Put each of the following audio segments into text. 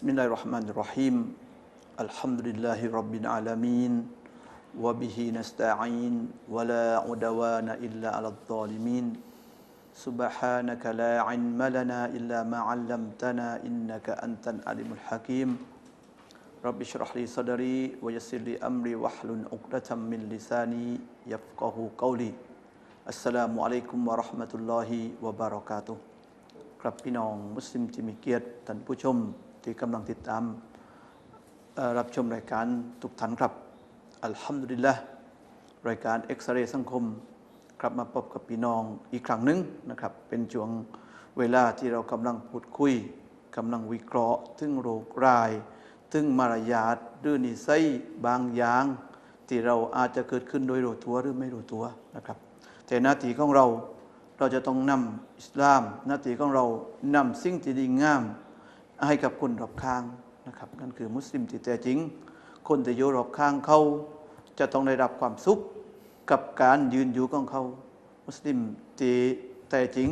Bismillahirrahmanirrahim. Alhamdulillahirabbil alamin wa bihi nasta'in wa la udawana illa 'alal zalimin. Subhanaka la 'ilma lana illa ma 'allamtana innaka antal alimul hakim. Rabbi shrah li sadri wa yassir li amri wahlun 'uqdatam min lisani yafqahu qawli. Assalamualaikum warahmatullahi wabarakatuh. Krab muslim timikiat dan. ที่กำลังติดตามรับชมรายการทุกท่านครับอัลฮัมดุลิลละรายการเอ็กซเรย์สังคมกลับมาพบกับพี่น้องอีกครั้งหนึ่งนะครับเป็นช่วงเวลาที่เรากำลังพูดคุยกำลังวิเคราะห์ถึงโรครายถึงมารยาทหรือนิสัยบางอย่าง ที่เราอาจจะเกิดขึ้นโดยรู้ตัวหรือไม่รู้ตัวนะครับ แต่หน้าที่ของเราเราจะต้องนำอิสลามหน้าที่ของเรานำสิ่งที่ดีงาม ให้กับคนรอบข้างนะครับนั่นคือมุสลิมที่แท้จริง คนที่อยู่รอบข้างเขาจะต้องได้รับความสุขกับการยืนอยู่ของเขามุสลิมที่แท้จริง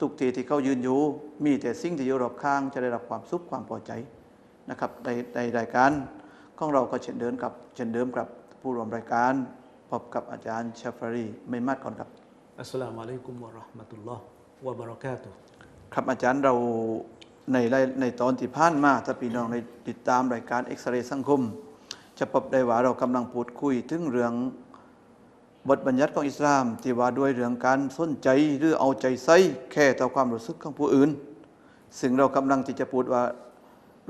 ทุกทีที่เขายืนอยู่ มีแต่สิ่งที่อยู่รอบข้าง จะได้รับความสุขความพอใจนะครับในในรายการของเราก็เช่นเดิมกับเช่นเดิมกับผู้ร่วมรายการพบกับอาจารย์ชาฟารีไม่มัดก่อนครับอัสสลามุอะลัยกุมวะเราะห์มะตุลลอฮ์วะบะเราะกาตุฮ์ครับอาจารย์เรา ในในตอนที่ผ่านมาถ้าพี่น้องได้ติดตามรายการเอ็กซเรย์สังคม จะพบได้ว่าเรากำลังพูดคุยถึงเรื่องบทบัญญัติของอิสลาม ที่ว่าด้วยเรื่องการสนใจหรือเอาใจใส่แค่ต่อความรู้สึกของผู้อื่น ซึ่งเรากำลังที่จะพูดว่า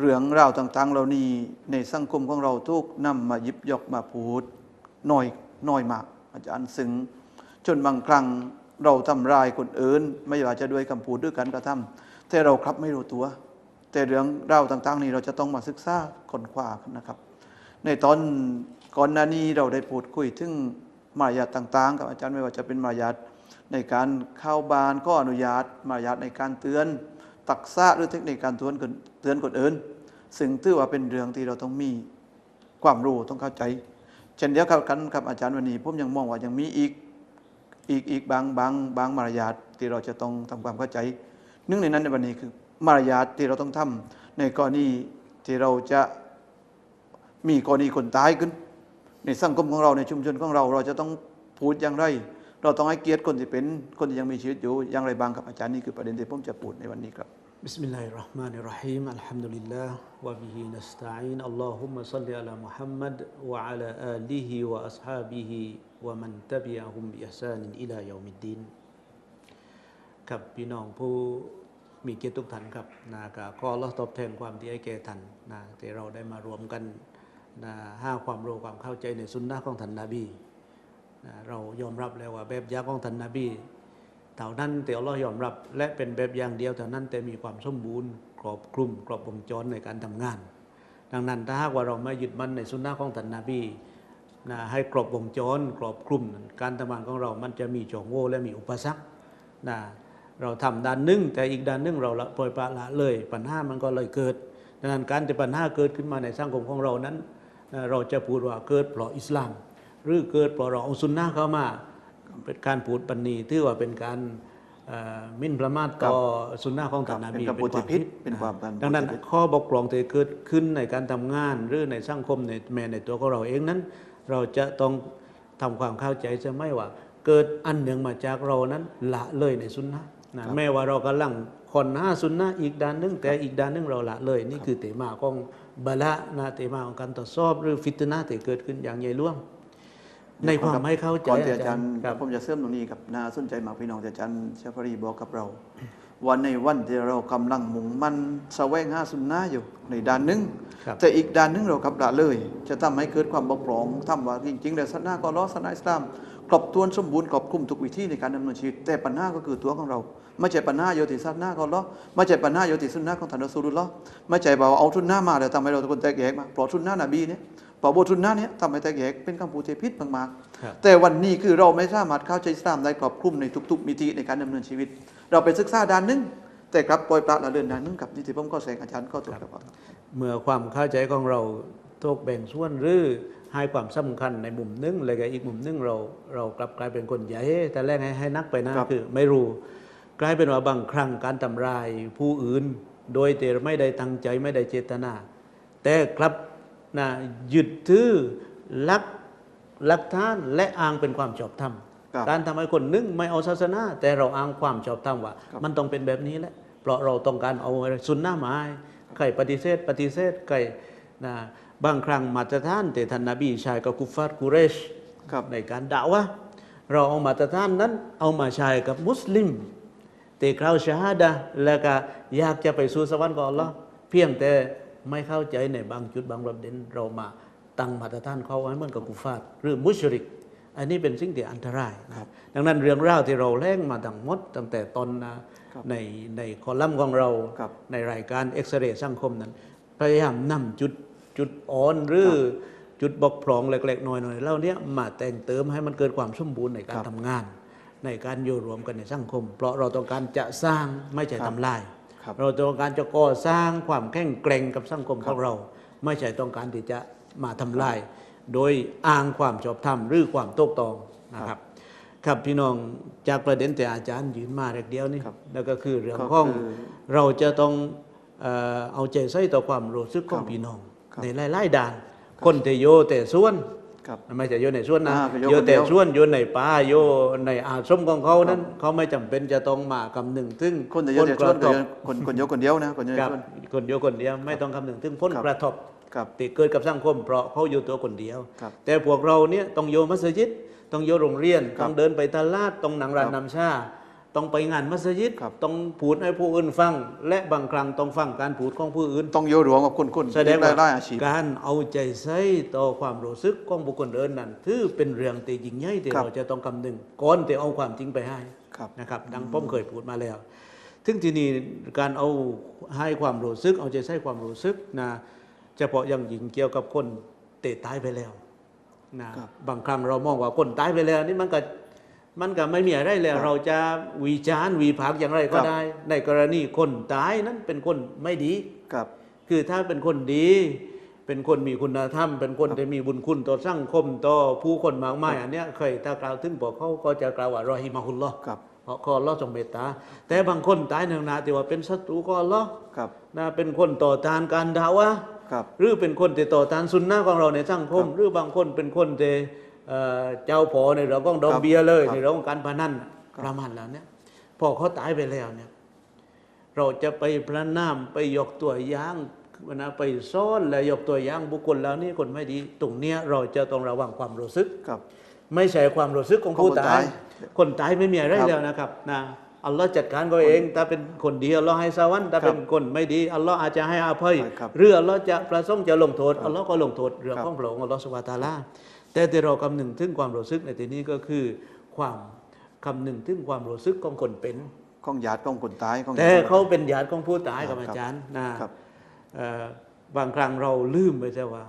เรื่องราวต่างๆ เหล่านี้ในสังคมของเราทุกนำมาหยิบยกมาพูดน้อยน้อยมาก อาจารย์ซึ่งจนบางครั้งเราทำร้ายคนอื่น ไม่ว่าจะด้วยคำพูดด้วยการกระทำ แต่เราครับไม่รู้ตัว แต่เรื่องราวต่าง ๆ นี้เราจะต้องมาศึกษาค้นคว้านะครับ ในตอนก่อนหน้านี้เราได้พูดคุยถึงมารยาทต่าง ๆ กับอาจารย์ไม่ว่าจะเป็นมารยาทในการเข้าบานก็อนุญาตมารยาทในการเตือน ตักษะหรือเทคนิคการเตือนคนเตือนคนอื่นซึ่งถือว่าเป็นเรื่องที่เราต้องมีความรู้ต้องเข้าใจเช่นเดียวกันกับอาจารย์วันนี้ผมยังมองว่ายังมีอีกอีกอีกบางบางบางมารยาทที่เราจะต้องทำความเข้าใจ นึ่งในนั้นในวันนี้คือ มารยาทที่เราต้องทำในกรณีที่เราจะมีกรณีคนตายขึ้น ในสังคมของเราในชุมชนของเรา เราจะต้องพูดอย่างไร เราต้องให้เกียรติคนที่เป็นคนที่ยังมีชีวิตอยู่อย่างไรบ้างครับอาจารย์นี่คือประเด็นที่ผมจะพูดในวันนี้ครับบิสมิลลาฮิรเราะห์มานิรเราะฮีมอัลฮัมดุลิลลาห์วะบิฮินัสตะอีนอัลลอฮุมมะศ็อลลิอะลามุฮัมมัดวะอะลาอาลิฮิวะอัศฮาบิฮิวะมันตะบิอะฮุมบิอิห์ซานินอิลายอมิดดีนครับพี่น้องผู้ มีเกียรติทุกท่านครับนะก็ขออัลเลอฮ์ตอบแทนความที่ให้แก่ท่านนะที่เราได้มารวมกันนะห้าความรู้ความเข้าใจในสุนนะของท่านนบีนะเรายอมรับแล้วว่าแบบอย่างของท่านนบีเท่านั้นแต่อัลลอฮ์ยอมรับ และเป็นแบบอย่างเดียวเท่านั้นแต่มีความสมบูรณ์ครอบคลุมครอบวงจรในการทำงาน ดังนั้นถ้าหากว่าเราไม่ยึดมั่นในสุนนะของท่านนบีนะให้ครอบวงจรครอบคลุมการทำงานของเรา มันจะมีช่องโหว่และมีอุปสรรคนะ เราทำด้านหนึ่งแต่อีกด้านหนึ่งเราละปล่อยปละละเลย ปัญหามันก็เลยเกิดดังนั้นการที่ปัญหาเกิดขึ้นมาในสังคมของเรานั้นนะเราจะพูดว่าเกิดเพราะอิสลาม หรือเกิดเพราะเราเอาสุนนะเข้ามาเป็นการพูดปันนีถือว่าเป็นการเอ่อหมิ่นประมาทต่อสุนนะของท่านนบีเป็นคำพูดที่ผิดเป็นความผิดเป็นดังนั้นพูดที่ผิดข้อบกพร่องที่เกิดขึ้นในการทำงาน หรือในสังคมในแม้ในตัวของเราเองนั้น เราจะต้องทำความเข้าใจจะไม่ว่า เกิดอันหนึ่งมาจากเรานั้นละเลยในสุนนะ นะแม้ว่าเรากำลังคนหน้าสุนนะอีกด้านหนึง แต่อีกด้านหนึงเราละเลย นี่คือเตมาของบาละนะเตมาของการตรวจสอบหรือฟิตนะที่เกิดขึ้นอย่างใหญ่หลวงในความไม่เข้าใจก่อนที่อาจารย์ครับผมจะเสริมตรงนี้กับน่าสนใจมากพี่น้องที่อาจารย์ชาฟารีบอกกับเราวันในวันที่เรากำลังมุ่งมันแสวงหาสุนนะอยู่ในด้านหนึงครับแต่อีกด้านหนึงเรากลับละเลย จะทำให้เกิดความบกพร่องทำว่าจริงๆแล้วศาสนาก็ล้อศาสนาอิสลาม ครบถ้วนสมบูรณ์ครอบคลุมทุกวิธีในการดำเนินชีวิต แต่ปัญหาก็คือตัวของเรา ไม่ใช่ปัญหาโยติศาสนาก็ล้อไม่ใช่ปัญหาโยติสุนนะของท่านรอซูลุลลอฮ์ไม่ใช่บอกว่าเอาสุนนะมาแล้วทำให้เราทุกคนแตกแยกมาเพราะสุนนะนบีเนี่ยเพราะบทสุนนะเนี่ยทำให้แตกแยกเป็นคำพูดที่ผิดมากๆครับแต่วันนี้คือเราไม่สามารถเข้าใจอิสลามได้ครอบคลุมในทุกๆมิติในการดำเนินชีวิต เราไปศึกษาด้านหนึงแต่กลับปล่อยปละละเลยด้านหนึงกับนี่ที่ผมก็แสงอาจารย์ก็ถูกครับเมื่อความเข้าใจของเราตกแบ่งส่วนหรือ ให้ความสำคัญในมุมหนึงเลยก็อีกมุมหนึงเราเรากลับกลายเป็นคนใหญ่แต่แรกให้ให้นักไปนะครับคือไม่รู้กลายเป็นว่าบางครั้งการทำร้ายผู้อื่น โดยแต่ไม่ได้ตั้งใจไม่ได้เจตนา แต่กลับนะยึดถือหลักหลักฐานและอ้างเป็นความชอบธรรมครับการทำให้คนนึงไม่เอาศาสนา แต่เราอ้างความชอบธรรมว่าครับมันต้องเป็นแบบนี้แหละเพราะเราต้องการเอาสุนนะหมายใครปฏิเสธปฏิเสธใครนะ บางครั้งมาตรฐานแต่ท่านนบีใช้กับกุฟาร์กุเรชครับในการด่าว่าเราเอามาตรฐานนั้นเอามาใช้กับมุสลิม แต่คราวชาฮาดะห์แล้วก็อยากจะไปสู่สวรรค์กับอัลลอฮ์เพียงแต่ไม่เข้าใจในบางจุดบางประเด็นเรามาตั้งมาตรฐานเขาไว้เหมือนกับกุฟาร์หรือมุชริก อันนี้เป็นสิ่งที่อันตรายนะครับ ดังนั้นเรื่องราวที่เราแล่งมาทั้งหมด ตั้งแต่ตอนนะครับในในคอลัมน์ของเราครับในรายการเอ็กซเรย์สังคมนั้น พยายามนำจุด จุดอ่อนหรือจุดบกพร่องเล็กๆน้อยๆเหล่านี้มาแต่งเติมให้มันเกิดความสมบูรณ์ในการครับทำงาน ในการอยู่รวมกันในสังคม เพราะเราต้องการจะสร้างไม่ใช่ครับทำลายครับเราต้องการจะก่อสร้างความแข็งแกร่งกับสังคมคขรับองเรา ไม่ใช่ต้องการที่จะมาทำลาย โดยอ้างความชอบธรรมหรือความโต้ตองนะครับครับพี่น้องจากประเด็นแต่อาจารย์ยืนมาเร็กเดียวนี่ครับแล้วก็คือเรื่องก็ของคือเราจะต้องเอ่อเอาใจใส่ต่อความรู้สึกของครับพี่น้องครับ ในหลายๆด่าน คนแต่โยแต่ส่วนครับไม่ใช่โยในส่วนนะอ่าเป็นโยโยคนเดีแต่ยวส่วนโยในป่าโยในอาสมของเขานั้น เขาไม่จำเป็นจะต้องมากำหนึ่งถึงคนจะเยอะแต่กชวนระทบคนคนเยอะคนเดียวนะคนเยอะครับชวนคนโยคนเดียวไม่ต้องคำหนึ่งถึงผลครับกระทบครับที่เกิดกับสังคมเพราะเขาอยู่ตัวคนเดียวครับแต่พวกเราเนี่ยต้องโยมัสยิดต้องโยโรงเรียนครับต้องเดินไปตลาดต้องหนังร้านครับนำชา ต้องไปงานมัสยิดครับต้องพูดให้ผู้อื่นฟัง และบางครั้งต้องฟังการพูดของผู้อื่น ต้องโยรวมกับคนคนแสดงได้ว่าได้อาชีพการเอาใจใส่ต่อความรู้สึกของบุคคลอื่นนั้นถือเป็นเรื่องที่ยิ่งใหญ่ที่ครับเราจะต้องคำนึงก่อนที่เอาความจริงไปให้ครับนะครับ ดังผมเคยพูดมาแล้วถึงที่นี่การเอาให้ความรู้สึก เอาใจใส่ความรู้สึกนะเฉพาะอย่างยิ่งเกี่ยวกับคนเตะตายไปแล้วนะครับบางครั้งเรามองว่าคนตายไปแล้วนี่มันก็ มันก็ไม่มีอะไรแล้วครับเราจะวิจารณ์วิพากษ์อย่างไรก็ครับได้ ในกรณีคนตายนั้นเป็นคนไม่ดีครับ คือถ้าเป็นคนดี เป็นคนมีคุณธรรม เป็นคนครับที่มีบุญคุณต่อสังคมต่อผู้คนมากมายอันเนี้ยเคยถ้ากล่าวถึงบอกเขาก็จะกล่าวว่ารอฮิมาฮุลลอฮ์ครับเพราะก็อัลลอฮ์ทรงเมตตา แต่บางคนตายในขณะที่ว่าเป็นศัตรูก็อัลลอฮ์ครับนะเป็นคนต่อต้านการด่าวะห์ครับหรือเป็นคนที่ต่อต้านสุนนะของเราในสังคมครับหรือบางคนเป็นคนที่ เอ่อเจ้าพอในเรื่องของดอกครับเบี้ยเลยครับในเรื่องของการพนันครับประมาณแล้วเนี่ยพอเขาตายไปแล้วเนี่ย เราจะไปประนามไปยกตัวอย่างนะไปซ่อนและยกตัวอย่างบุคคลแล้วนี่คนไม่ดีตรงเนี้ยเราจะต้องระวังความรู้สึกครับ ไม่ใช่ความรู้สึกของผู้ของคนตาตายยคนตายไม่มีอะไรครับแล้วนะครับนะอัลลอฮ์จัดการก็เองถ้าเป็นคนดีอัลลอฮ์ให้สวรรค์ถ้าครับเป็นคนไม่ดีอัลลอฮ์อาจจะให้อาภัยครับหรืออัลลอฮ์จะประสงค์จะลงโทษครับอัลลอฮ์ก็ลงโทษเรื่องครับของพระองค์อัลลอฮ์สุบฮานะฮูวะตะอาลา แต่ที่เราคำนึงถึงความรู้สึกในที่นี้ก็คือความคำนึงถึงความรู้สึกของคนเป็นของญาติของคนตายของแต่ญติเขาเป็นญาติของผู้ตายครักับบอาจารย์นะครับเอ่อบางครั้งเราลืมไปใช่ว่า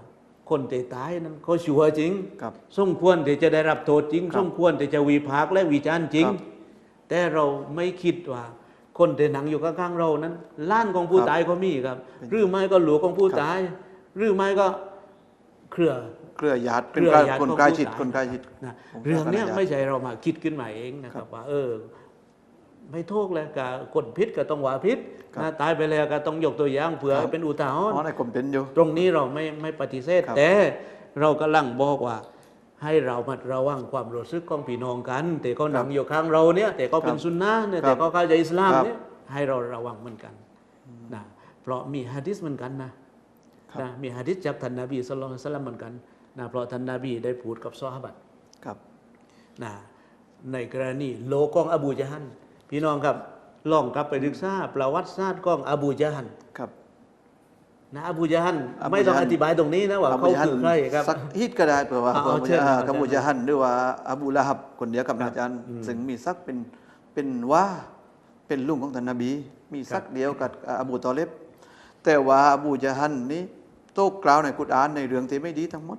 คนที่ตายนั้นเขาชัวร์จริงครับสมควรที่จะได้รับโทษจริงครับสมควรที่จะวิพากษ์และวิจารณ์จริงครับแต่เราไม่คิดว่า คนที่หนังอยู่ข้างๆเรานั้นล้านของผู้ครับตายก็มีครับเป็นหรือไม่ก็หลวงของผู้ครับตาย หรือไม่ก็ เครือเครือญาติเป็นเครือใกล้ญาติคนของใกล้ผู้ชิดตายคนใกล้ชิดนะผมเรื่องเนี้ยทราบกันไม่ใช่เรามาคิดขึ้นมาเองนะคครัรับบว่า เออ ไม่โทษเลยกับคนพิษก็ต้องว่าพิษครับนะตายไปแล้วก็ต้องยกตัวอย่างเผื่อครับเป็นอุทาหรอ๋อณ์ในกลมเป็นอยู่ตรงนี้เราไม่ไม่ปฏิเสธครับแต่เรากำลังบอกว่าให้เรามัดระวังความรู้สึกของพี่น้องกัน แต่ก็หนังอยู่ข้างเราเนี่ย แต่ก็เป็นครับซุนนะห์เนี่ยครับแต่ก็เข้าใจอิสลามครับเนี่ยให้เราระวังเหมือนกันนะเพราะมีฮะดิษเหมือนกันนะครับ นะมีฮะดิษจากท่านนบีสุลต่านสลัมเหมือนกันนะเพราะท่านนบีได้พูดกับซอฮาบะครับนะในกรณีโลกองอบูจาฮันพี่น้องครับลองกลับไปศึกษาประวัติศาสตร์ของอบูจาฮันครับนะอบูจาฮันอบูไม่ต้องญะฮัอนธิบายตรงนี้นะว่าเขาคือใครครับสักฮิตก็ได้เผื่อว่าเอาเอาเผื่อเชิญอ่าอาจารย์กับูจาฮันหรือว่าอบูละฮับคนเดียวกับครับอาจารย์อืมซึ่งมีสักเป็นเป็นว่าเป็นลุงของท่านนบี มีสักเดียวกับอบูตอเลบแต่ว่าอบูจาฮันนี้ โต้กล่าวในกุรอานในเรื่องที่ไม่ดีทั้งหมด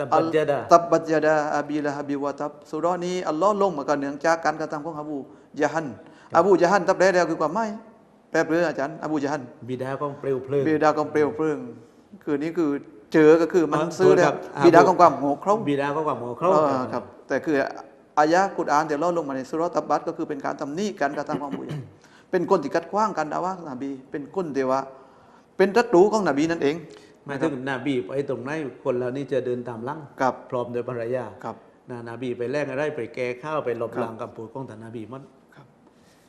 ตับบัจจดาตับบัจยาดาอาบีละฮับิวะตับสุราะห์นี้อัลลอฮ์ลงมากันเนื่องจากการกระทำของอบูยะฮันอบูยะฮันตับแรกแล้วคือความไม่แปลเปลืออาจารย์อบูยะฮันบิดาของเปลวเพลิงบิดาของเปลวเพลิงคือนี่คือเจอก็คือมันอ๋อซื้อแล้วครับอ่าบิดาของความโง่เขลาบิดาของความโง่เขลาเออครับ แต่คืออายะกุรอานเดี๋ยวเราลงมาในสุราะห์ตับบัตก็คือเป็นการตำหนิการกระทำของอบูยะฮันเป็นคนที่กัดขว้างกันดาว่านบีเป็นคนที่ว่าเป็นศัตรูของนบีนั่นเองห มายถึงนบีไปตรงไหนคนเหล่านี้จะเดินตามหลังกับพร้อมโดวยภรรยากับนะนบีไปแลกอะไรไปแก้ข้าวไปหลบครับหลังกับผู้ของท่านนบีมัน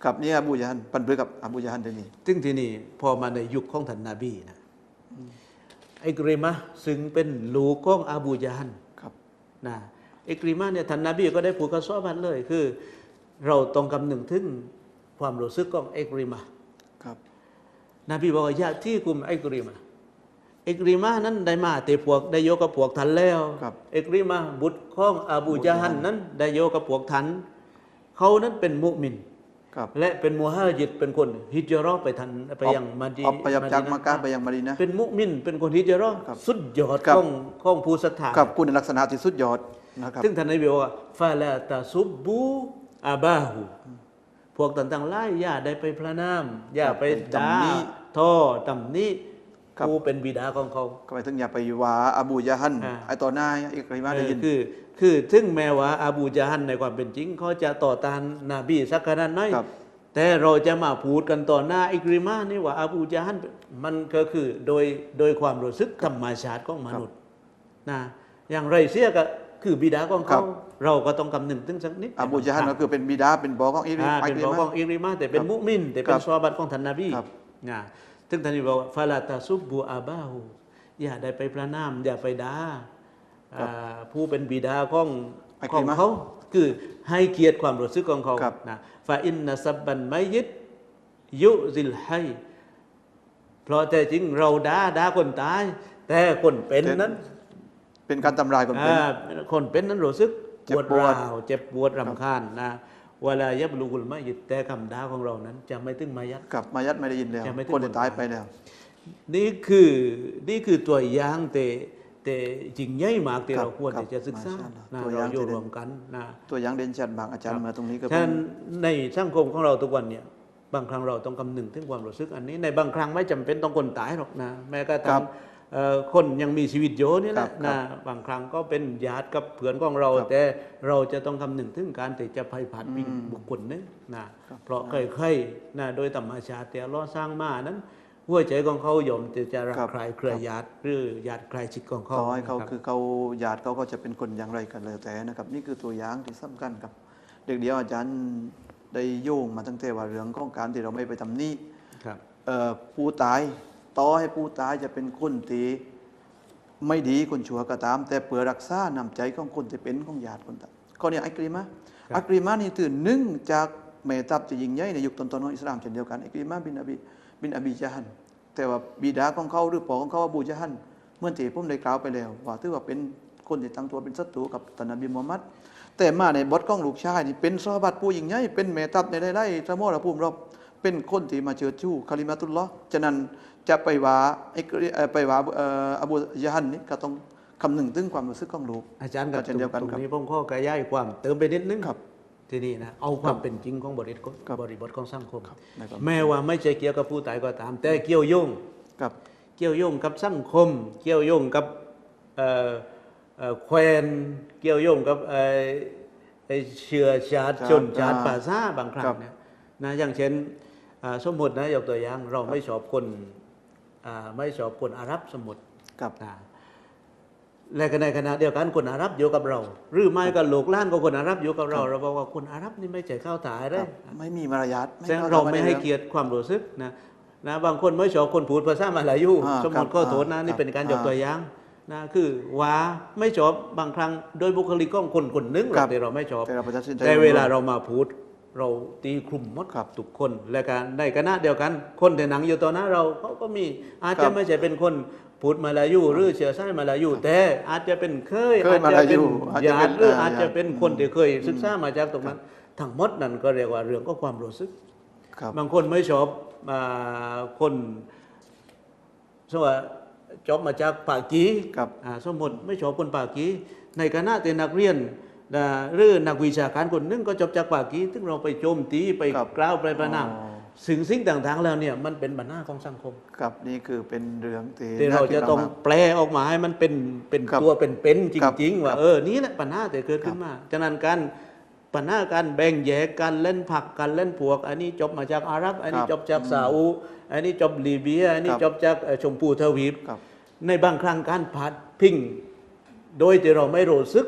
กับนี่อบูยะฮันปันเบือกับอบูยะฮันเดยวนี่ซึ่งที่นี่พอมาในยุคของท่านนบีนะไอกริมะซึ่งเป็นลูกของอบูยะฮันครับนะไอกริมะเนี่ยท่านนบีก็ได้พูดกับซอฮาบันเลยคือ เราต้องคำหนึ่งถึงความรู้สึกของไอกริมะครับนบีบอกว่ายะที่กุมไอกริมะไอกริมะนั้นได้มาแต่พวกได้โยกับพวกทันแล้วครับไอกริมะบุตรของอบูยะฮันนั้นได้โยกับพวกทันเขานั้นเป็นมุมินครับและเป็นมุฮัจิดเป็นคนฮิจเราะห์ไปทันไปยังมาดีออกไปยับจากดีมักกะฮ์ไปยังมาดีนะเป็นมุมิน เป็นคนฮิจเราะห์ครับสุดยอดครับของของผู้ศรัทธากับคุณลักษณะที่สุดยอดนะครับซึ่งท่านนบีบอกว่าฟาลาตาซุบบูอาบาหูพวกต่างๆไล่อย่าได้ไปพระนามอย่าไปไปด่าตำหนิท่อตำหนี้ ครับผู้เป็นบิดาของเขา ก็หมายถึงอย่าไปว่าอบูยะฮันอ่า ไอต่อหน้าอิกริมาได้ยิน เออคือคือถึงแม้ว่าอาบูจาฮันในความเป็นจริงเขาจะต่อต้านนาบีสักขนาดไหนครับ แต่เราจะมาพูดกันต่อหน้าอิกริมานี่ว่าอาบูจาฮันมันก็คือโดยโดยความรู้สึกธรรมชาติของมนุษย์นะอย่างไรเสียก็คือบิดาของครัเขาบเราก็ต้องคำนึงถึงสักนิดอบูยะฮันก็คือเป็นบิดาเป็นบอของอิริอ่าอิเป็นกริบอกมาของอิกริมาแต่เป็นครับมุมิน แต่เป็ครันบซอฮาบัตของท่านนบีครับ นะ ซึ่งท่านนบีบอกว่าฟาลาตาซุบบูอาบาหูอย่าได้ไปประนาม อย่าไปด่าครับอ่าผู้เป็นบิดาของอิกขริองมะเขา คือให้เกียรติความรู้สึกของเขาครับนะฟาอินนัสับบันไมยิดยุซิลให้เพราะแต่จริงเราด่าด่าคนตาย แต่คนเป็นนั้น เป็นการทำลายคนเป็นอ่าคนเป็นนั้นรู้สึกเจ็ปบวดปวดร้าวเจ็บปวดรำคาญนะ เวลายับลูกุลมายิดแต่คำด่าของเรานั้น จะไม่ถึงมายัดกับมายัดไม่ได้ยินแล้วยังไม่ถึง คนที่ตายไปแล้ว นี่คือนี่คือตัวอย่างแต่แต่จริงใหญ่มากที่ครับเราควรครับที่จะศึกษามาชาอัลลอฮ์นะตัวอเราย่างอยู่ที่เด่นรวมกันนะตัวอย่างเด่นชัดบางอาจารย์มาตรงนี้ก็ฉะเป็นั้นนในสังคมของเราทุกวันเนี่ยบางครั้งเราต้องคำนึงถึงความรู้สึกอันนี้ในบางครั้งไม่จำเป็นต้องคนตายหรอกนะแม้กระครัทั่บงเอ่อ คนยังมีชีวิตอยู่นี่แหครัละบนะบางครั้งก็เป็นญาติกับเพื่อนของเราครับแต่เราจะต้องคำนึงถึงการที่จะภัยผัดพิงอืมบุคคลนึงนะครับเพราะใครๆนะโดยธรรมชาติที่อัลเลอฮ์สร้างมานั้นหัวใจของเขายอมที่จะรักครับใครเครือญาติหรือญาติใครชิดของเขาต่อให้เขานะครับคือเขาญาติเขาก็จะเป็นคนอย่างไรกันเลยแต่นะครับ นี่คือตัวอย่างที่สำคัญครับ เด็กเดียวอาจารย์ได้โยงมาตั้งแต่ว่าเรื่องของการที่เราไม่ไปทำหนี้ครับเอ่อผู้ตาย ต่อให้ผู้ตายจะเป็นคนที่ไม่ดีคนชั่วก็ตาม แต่เพื่อรักษานำใจของคนที่เป็นของญาติคนตายก็เนี่ยอักริมะครับอักริมะนี่ถือหนึ่งจากเมตับที่ยิ่งใหญ่ในยุคต้นๆของอิสลามเช่นเดียวกันอักริมะบินอบีบินอบีจาฮันแต่ว่าบิดาของเขาหรือพ่อของเขาอบูจาฮันเมื่อที่ผมได้กล่าวไปแล้ว ว่าถือว่าเป็นคนที่ตั้งตัวเป็นศัตรูกับท่านนบีมูฮัมมัดแต่มาในบทของลูกชายนี่เป็นซอฮาบัตผู้ยิ่งใหญ่เป็นเมตับในไร่ๆสมรภูมิรบ เป็นคนที่มาเชิดชูคาลิมาตุลลอฮ์ฉะนั้นจะไปว่าไอ้กริเอ่อไปว่าเอ่ออบูยะฮันนี่ก็ต้องคำนึงถึงความรู้สึกของลูกอาจารย์กับก็เช่นเดียวกันตรงครับนี้ผมข้อกระย่ายความเติมไปนิดนึงครับทีนี้นะเอาความเป็นจริงของบริบทครับบริบทของสังคมครับในความแม้ว่าไม่ใช่เกี่ยวกับผู้ตายก็ตาม แต่เกี่ยวโยงกับเกี่ยวโยงกับสังคม เกี่ยวโยงกับเอ่อเอ่อแควนเกี่ยวโยงกับเอ่อไอ้เชื้อชาติชนชาติภาษาบางครั้งเนี่ยนะอย่างเช่นอ่า สมมตินะยกตัวอย่างเราไม่ชอบคนอ่าไม่ชอบคนอาหรับสมมติกับนะและก็ในขณะเดียวกันคนอาหรับอยู่กับเรา หรือไม่ก็ลูกหล้านก็คนอาหรับอยู่กับเรา เราบอกว่าคนอาหรับนี่ไม่ใช่ข้าวตายเลครัยบไม่มีมารยาทแต่ข้เราไม่ด้ให้รื่องเกียรติความรู้สึกนะนะบางคนไม่ชอบคนพูดภาษามาลายูอ่าสมมติครับก็โทษนะอ่านี่เป็นการยกอ่าตัวอย่างนะคือว่าไม่ชอบบางครั้งโดยบุคลิกของคนคนหนึงครับแต่เราไม่ชอบแต่เราประชาชนใจแต่เวลาร่มเรามาพูด เราตีคลุมหมดครับทุกคน และการในคณะเดียวกันคนแต่หนังอยู่ต่อหน้าเราเขาก็มีอาจครัจะบไม่ใช่เป็นคนพูดมาลายูหรือเชื้อสายมาลายูแต่อาจจะเป็นเคยเคยอาจจะเป็นมาลายูอาจจะญาเป็นติหรืออ่าอาจจะเป็นญาติคนที่เคยศึกษามาจากตรงนั้น ทั้งหมดนั่นก็เรียกว่าเรื่องก็ความรู้สึกครับบางคนไม่ชอบอาคนสมมติว่าจบมาจากปากีครับอ่าสมมติไม่ชอบคนปากีในคณะแต่นักเรียน นะหรือนักวิชาการคนหนึงก็จบจากปากีซึ่งเราไปโจมตีไปครับกล่าวไปประนามอ๋อสิ่งสิ่งต่างๆแล้วเนี่ยมันเป็นปัญหาของสังคมครับนี่คือเป็นเรื่องที่ที่เราจะต้องน่คิดมากแปลออกมาให้มันเป็นเป็นครับตัวเป็นเป็นจครับริง ๆ ว่าครับเออนี่แหละปัญหาแต่เกิดขึ้นมาฉะนั้นการปัญหาการแบ่งแยกการเล่นผักการเล่นพวก อันนี้จบมาจากอาหรับ อันนี้ครับจบจากซาอุอันนี้จบลีเบีย อันนี้ครับจบจากเอ่อชมพูทวีปครับในบางครั้งการพัดพิงโดยที่เราไม่รู้สึก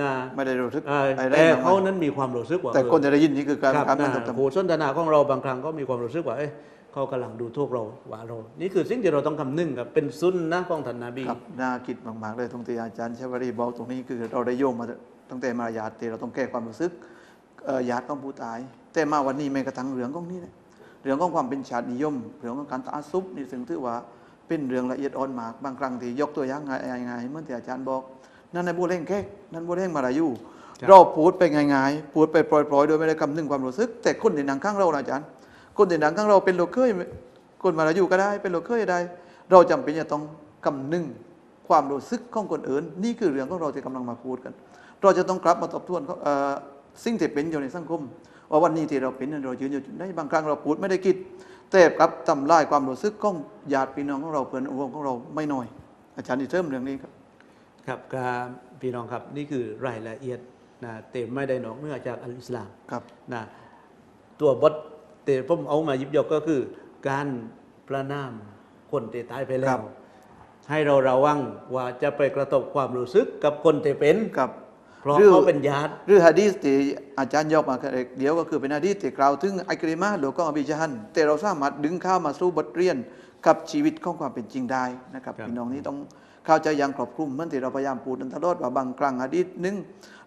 นะไม่ได้รู้สึกเอ่ออะไรแต่มกมยเขานั้นมีความรู้สึกว่าแต่เออคนจะได้ยินนี่คือการครับการมันนะทำโหสนทนาของเราบางครั้งก็มีความรู้สึกว่าเอ้ยเขากำลังดูโทษเราว่าเรา นี่คือสิ่งที่เราต้องคำนึงครับเป็นซุนนะของท่านนาบีครับน่าคิดมากๆเลยตรงที่อาจารย์ชวรีบอกตรงนี้คือเราได้โยงมาตั้งแต่มารยาทที่เราต้องแก้ความรู้สึกเอ่อญาติของผู้ตาย แต่มาวันนี้แม้กระทั่งเรื่องของนี้นะเรื่องของความเป็นชาตินิยม เรื่องของการตาซุบนี่ถึงถือว่าเป็นเรื่องละเอียดอ่อนมากบางครั้งที่ยกตัวอย่างง่ายๆเหมื่อนที่อาจารย์บอก นั่นในบัวเร่งแค่นั่นบัวเร่งมารายูครับเราพูดไปง่ายๆพูดไปปล่อยๆ โดยไม่ได้คำนึงความรู้สึก แต่คนที่นั่งข้างเรานะอาจารย์ คนที่นั่งข้างเราเป็นโลกเคยคนมารายูก็ได้ เป็นโลกเคยได้เราจำเป็นจะต้องคำนึงความรู้สึกของคนอื่น นี่คือเรื่องของเราที่กำลังมาพูดกัน เราจะต้องกลับมาทบทวนเอ่อสิ่งที่เป็นอยู่ในสังคมว่าวันนี้ที่เราเป็นนั้นเรายืนอยู่จุดไหนบางครั้งเราพูดไม่ได้คิดแต่กลับทำลายความรู้สึกของญาติพี่น้องของเราเพื่อนร่วมของเราไม่น้อย อาจารย์ที่เริ่มเรื่องนี้ครับ ครับครับพี่น้องครับนี่คือรายละเอียดนะแต่ไม่ได้นอกเหนือจากอัลอิสลามครับนะตัวบทแต่ผมเอามาหยิบยกก็คือ การประนามคนที่ตายไปแล้ครัวบให้เราระวังว่าจะไปกระทบความรู้สึกกับคนที่เป็นครับเพราะหรือเขาเป็นญาติหรือฮะดีษที่อาจารย์ยกมาเดี๋ยวก็คือเป็นฮะดีษที่กล่าวถึงไอกริมาหรือก็อภิจฮันแต่เราสามารถดึงเข้ามาสู่บทเรียนกับชีวิตของความเป็นจริงได้นะครับครับพี่น้องนี่ต้อง เข้าใจอย่างครอบคลุมเหมื่อนที่เราพยายามพูดนันตลอดว่าบางครั้งฮะดีษหนึง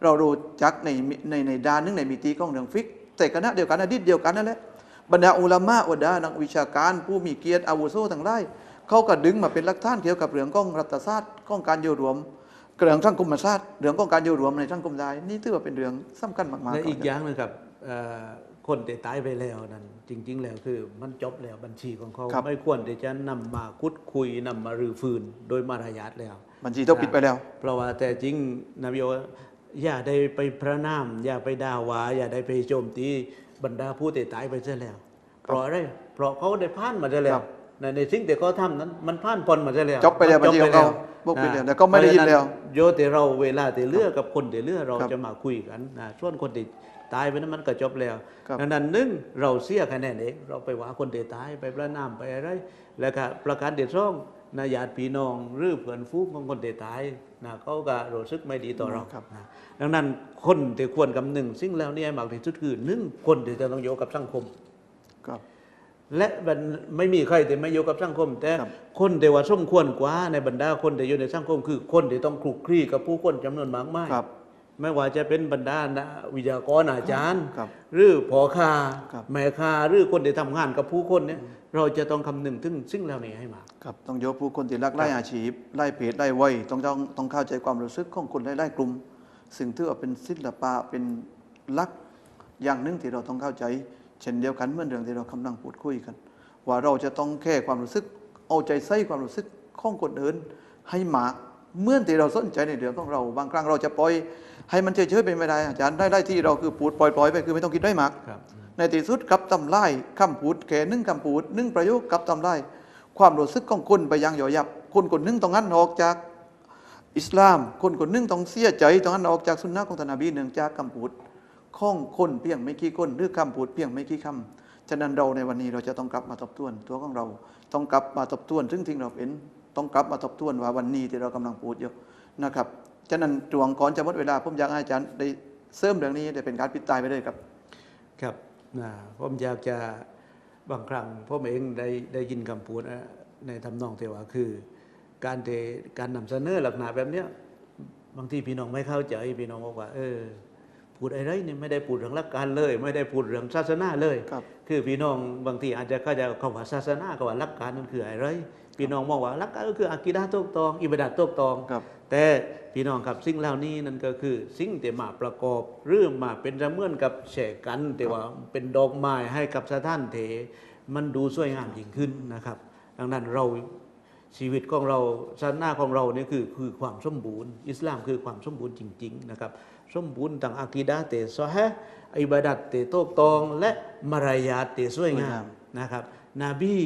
เรารู้จักในในในด้านหนึงในมิติของเรื่องฟิกแต่คณะเดียวกันฮะดีษเดียวกันนั่นแหละบรรดาอุลามะอุดานักวิชาการ ผู้มีเกียรติอาวุโสทั้งหลายเขาก็ดึงมาเป็นหลักฐานเกี่ยวกับเรื่องของรัฐศาสตร์ของการอยู่รวมเรื่องสังคมศาสตร์เรื่องของการอยู่รวมในสังคมไทยนี่ถือว่าเป็นเรื่องสำคัญมากๆและอีกอย่างนึงครับ คนที่ตายไปแล้วนั้นจริง ๆ แล้วคือมันจบแล้วบัญชีของเขาครับไม่ควรที่จะนำมาคุดคุยนำมารื้อฟื้นโดยมารยาทแล้ว บัญชีต้องปิดไปแล้ว เพราะว่าแต่จริงนบีบอกว่าอย่าได้ไปพระนามอย่าไปด่าว่าอย่าได้ไปโจมตีบรรดาผู้ที่ตายไปเสียแล้ว เพราะอะไรเพราะเขาได้ผ่านมาเสียแล้ครัวบในในสิ่งที่เขาทำนั้นมันผ่านพ้นมาเสียแล้วจบไปแล้วมันบัญชีของเขาบกไปแล้วแล้วก็ไม่ได้ยินแล้วโยแต่เราเวลาแต่เลือกกับคนแต่เลือกเราครับจะมาคุยกันนะส่วนคนที่ ตายไปนั้นมันก็จบแล้วครับดังนั้นหนึ่งเราเสียคะแนนเองเราไปว่าคนที่ตายไปประนามไปอะไร แล้วก็ประการเด็ดร่องนะญาติพี่น้องหรือเพื่อนฟูงของคนที่ตายนะเขาก็รู้สึกไม่ดีต่อเราครับนะดังนั้นคนที่ควรกำหนึ่งสิ่งแล้วเนี่ยมากที่สุดคือหนึ่งคนที่จะต้องอยู่กับสังคมครับและมันไม่มีใครที่ไม่อยู่กับสังคม แต่ครับคนที่ว่าสมควรกว่าในบรรดาคนที่อยู่ในสังคม คือคนที่ต้องคลุกคลีกับผู้คนจำนวนมากมายครับ ไม่ว่าจะเป็นบรรดานะวิทยากรอาจารย์ครับหรือพอคาครับแม่คาหรือคนที่ทำงานกับผู้คนเนี่ยเราจะต้องคำนึงถึงสิ่งเหล่านี้ให้มากครับต้องยกผู้คนที่รักไล่อาชีพไล่เพจไล่วัยต้องต้องต้องเข้าใจความรู้สึกของคนไล่ๆกลุ่มซึ่งถือว่าเป็นศิลปะเป็นลักษณ์อย่างหนึ่งที่เราต้องเข้าใจ เช่นเดียวกันเมื่อเรื่องที่เรากำลังพูดคุยกัน ว่าเราจะต้องแค่ความรู้สึก เอาใจใส่ความรู้สึกของคนอื่นให้มากเมื่อที่เราสนใจในเรื่องของเรา บางครั้งเราจะปล่อย ให้มันเฉยๆไปไม่ได้อาจารย์ได้ได้ที่เราคือพูดปล่อยๆไปคือไม่ต้องคิดได้มากครับในที่สุดกับตำไล่คำพูดแค่หนึ่งคำพูดหนึ่งประโยคกับตำไล่ความรู้สึกของคนไปยังหย่อยับ คนคนหนึ่งต้องงั้นออกจากอิสลาม คนคนหนึ่งต้องเสียใจต้องงั้นออกจากสุนนะของท่านนบีเนื่องจากคำพูดของคนเพียงไม่กี่คนหรือคำพูดเพียงไม่กี่คำฉะนั้นเราในวันนี้เราจะต้องกลับมาทบทวน ตัวของเราต้องกลับมาทบทวนถึงที่เราเป็นต้องกลับมาทบทวนว่าวันนี้ที่เรากำลังพูดอยู่นะครับ ฉะนั้นจวงก่อนจะหมดเวลาผมอยากให้อาจารย์ได้เสริมเรื่องนี้ได้เป็นการปิดตายไปเลยครับ ครับนะผมอยากจะบางครั้งผมเองได้ได้ยินคำพูดนะในทำนองที่ว่าคือ การเทการนำเสนอหลักหนาแบบเนี้ยบางทีพี่น้องไม่เข้าใจพี่น้องบอกว่า เออพูดอะไรนี่ไม่ได้พูดเรื่องหลักการเลย ไม่ได้พูดเรื่องศาสนาเลยครับคือพี่น้องบางทีอาจจะเข้าใจคำว่าศาสนากับว่าหลักการนั่นคืออะไร พี่น้องมองว่าหลักการก็คืออากีดาตกตอง อิบาดาตกตองครับ แต่พี่น้องครับสิ่งเหล่านี้นั่นก็คือสิ่งที่มาประกอบหรือมาเป็นเสมือนกับแฉกัน แต่ว่าเป็นดอกไม้ให้กับสถานเถมันดูสวยงามยิ่งขึ้นนะครับ ดังนั้นเราชีวิตของเราศาสนาของเราเนี่ยคือคือความสมบูรณ์ อิสลามคือความสมบูรณ์จริง ๆ นะครับ สมบูรณ์ทางอากีดาเตซอฮะห์อิบาดัตเตโตกตอง และมารยาทเตสวยงามนะครับ นบี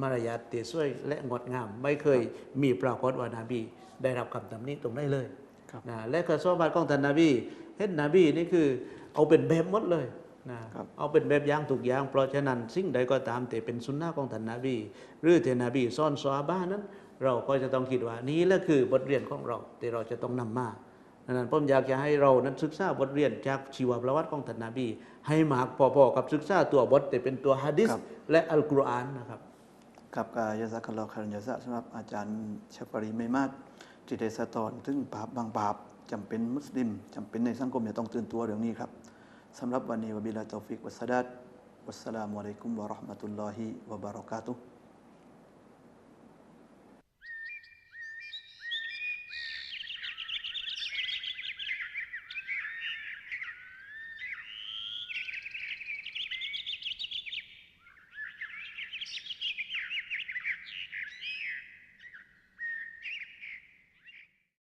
มารยาทเตสวยและงดงาม ไม่เคยมีปรากฏว่านาบีได้รับคำตำหนิตรงได้เลยครับนะและกระสอบบัตของท่านนาบีเห็นนบีนี่คือเอาเป็นแบบหมดเลยนะครับเอาเป็นแบบอย่างถูกอย่าง เพราะฉะนั้นสิ่งใดก็ตามแต่เป็นสุนนะของท่านนบีหรือที่นบีซ่อนซอฮาบ้านั้น เราก็จะต้องคิดว่านี้แหละคือบทเรียนของเราที่เราจะต้องนำมาดังนั้นผมอยากจะให้เรานั้นศึกษาบทเรียนจากชีวประวัติของท่านนบี ให้มากพอๆกับศึกษาตัวบทแต่เป็นตัวฮะดิษครับและอัลกุรอานนะครับ กับกายาซักลอคารยาซะสำหรับอาจารย์ชฟารีไม่มาดที่ได้สตอนซึ่งบาปบางบาปจำเป็นมุสลิมจำเป็นในสังคมจะต้องตื่นตัวเรื่องนี้ครับสำหรับวันนี้วบิลาตอฟิกวัสดัดวัสสลามุอะลัยกุมวะราะห์มะตุลลอฮิวะบารอกาตุฮ์